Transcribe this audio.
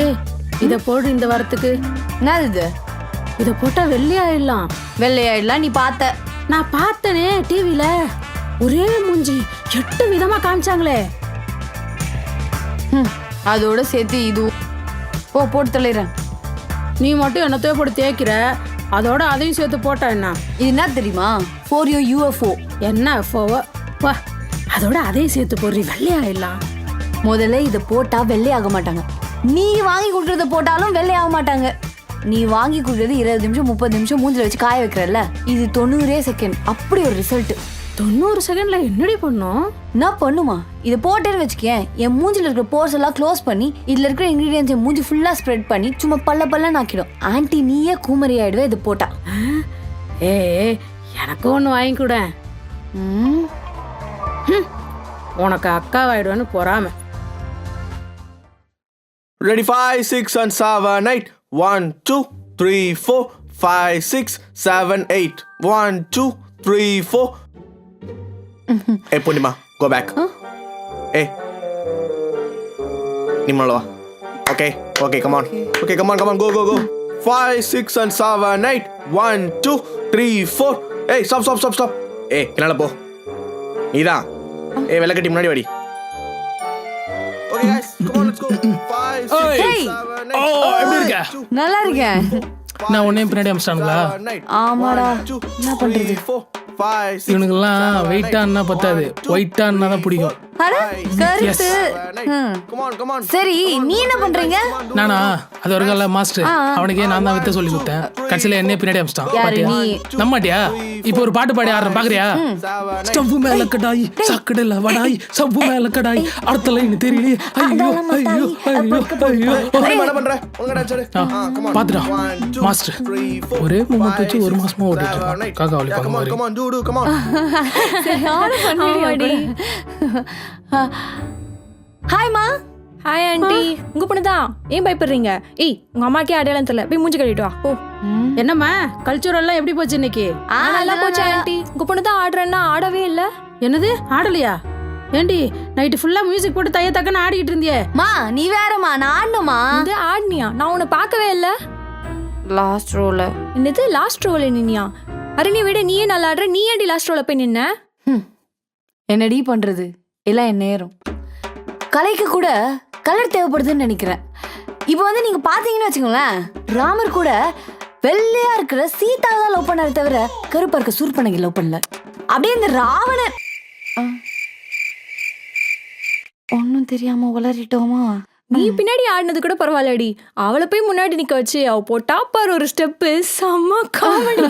ஏய் இத போடு இந்த வாரத்துக்கு. என்னது இது? இத போட்டா வெள்ளையாயிடலாம். வெள்ளையாயிடலாம் நீ பார்த்த. நான் பார்த்தனே டிவில ஒரே மூஞ்சி எட்டு விதமா காமிச்சாங்களே. ஹம், அதோட சேர்த்து இது ஓ போட்டு தொலைறேன் நீ மட்டும் என்னத்தையோ போட்டு தேய்க்கிற. அதோட அதையும் சேர்த்து போட்டா என்ன? இது என்ன தெரியுமா? ஃபோர் யோ யூஎஃப்ஓ என்ன போவ வா? அதோட அதையும் சேர்த்து போடுறி வெள்ளையாயிடலாம். முதல்ல இதை போட்டா வெள்ளையாக மாட்டாங்க நீ வாங்கி கொடுக்கறத போட்டாலும் வெள்ளையாக மாட்டாங்க. நீ வாங்கி கொடுக்கறது இருபது நிமிஷம் முப்பது நிமிஷம் மூஞ்சில வச்சு காய வைக்கிறல்ல? இது தொண்ணூறே செகண்ட் அப்படி ஒரு ரிசல்ட் தொண்ணூறு செகண்ட்ல என்னடி பண்ணும்? நான் பண்ணுமா? இதை போட்டேன்னு வச்சுக்கேன். என் மூஞ்சில இருக்கிற போர்ஸ் எல்லாம் க்ளோஸ் பண்ணி இதுல இருக்கிற இன்கிரீடியன்ஸ் மூஞ்சி ஃபுல்லா ஸ்ப்ரெட் பண்ணி சும்மா பல்ல பல்ல நாக்கிடும் ஆன்ட்டி நீயே கூமரி ஆயிடுவே இது போட்டா. ஏ எனக்கு ஒன்று வாங்கி கூட. உனக்கு அக்காவாயிடுவேன்னு பொறாம. Ready, five, six, and seven, eight. One, two, three, four, five, six, seven, eight. One, two, three, four. hey, Purnima, go back. Hey. Nimaloa. Okay, okay, come on. Okay, come on, come on, go, go, go. Five, six, and seven, eight. One, two, three, four. Hey, stop, stop, stop, stop. Hey, பின்னால போ நீதான் ஏய் வெள்ளக்கட்டி முன்னாடி வாடி Okay, guys, come on, let's go. ஓ. எப்படி இருக்க? நல்லா இருக்கேன். நான் உன்னையும் பின்னாடி அமிச்சிட்டானுங்களா? ஆமாடா. என்ன பண்றது? இவனுக்கெல்லாம் வெயிட்டான்னா பத்தாது. ஒயிட்டான்னா தான் பிடிக்கும். அட கருத்து. ம். சரி நீ என்ன பண்றீங்க? நானா? அது வரைக்கும் மாஸ்டர். அவனுக்கே நான் தான் வித்த சொல்லி கொடுத்தேன்? கடைசியில என்னைய பின்னாடி அமிச்சிட்டான். நீ? நம்மாட்டியா? இப்போ ஒரு பாட்டு பாடி ஆடுறேன். பாக்குறியா? ஸ்டவ்வு மேல கடாய் சாக்கடையில வடாய் சவ்வு மேல கடாய் அடுத்த லைன் தெரியலையே. ஐயோ ஐயோ ஐயோ ஐயோ. பாத்துடா. மாஸ்டர் ஒரே மூமெண்ட் வச்சு ஒரு மாசமா இருக்கான். காக்கா மாதிரி. ஹாய்மா ஹாய் ஆண்டி உங்க பொண்ணு தான். ஏன் பயப்படுறீங்க? ஏய் உங்க அம்மாக்கே அடையாளம் தெரியல. போய் மூஞ்சி கழிட்டு வா. ஓ என்னம்மா கல்ச்சுரல்லாம் எப்படி போச்சு இன்னைக்கு? நல்லா போச்சு ஆண்டி உங்க பொண்ணு தான் ஆடுறேன்னா ஆடவே இல்ல. என்னது? ஆடலையா? ஏண்டி நைட்டு ஃபுல்லா மியூசிக் போட்டு தைய தக்கன்னு ஆடிக்கிட்டு இருந்தியே. மா நீ வேறம்மா நான் ஆடணுமா? இது ஆடினியா? நான் உன்னை பார்க்கவே இல்ல. லாஸ்ட் ரோல என்னது? லாஸ்ட் ரோல நின்னியா? அரணி விட நீயே நல்லா ஆடுற. நீ ஏன்டி லாஸ்ட் ரோல போய் நின்ன? என்னடி பண்றது? எல்லாம் என் நேரம். கலைக்கு கூட கலர் தேவைப்படுதுன்னு நினைக்கிறேன். இப்போ வந்து நீங்க பாத்தீங்கன்னு வச்சுக்கோங்களேன் ராமர் கூட வெள்ளையா இருக்கிற சீதாவை தான் லவ் பண்ணாரு தவிர கருப்பா இருக்க சூர்பனகை லவ் பண்ணல. அப்படியே இந்த ராவணன். ஒன்னும் தெரியாம உளறிட்டோமா? நீ பின்னாடி ஆடினது கூட பரவாயில்லடி. அவளை போய் முன்னாடி நிக்க வச்சு அவ போட்டா பாரு ஒரு ஸ்டெப்பு செம்ம காமெடி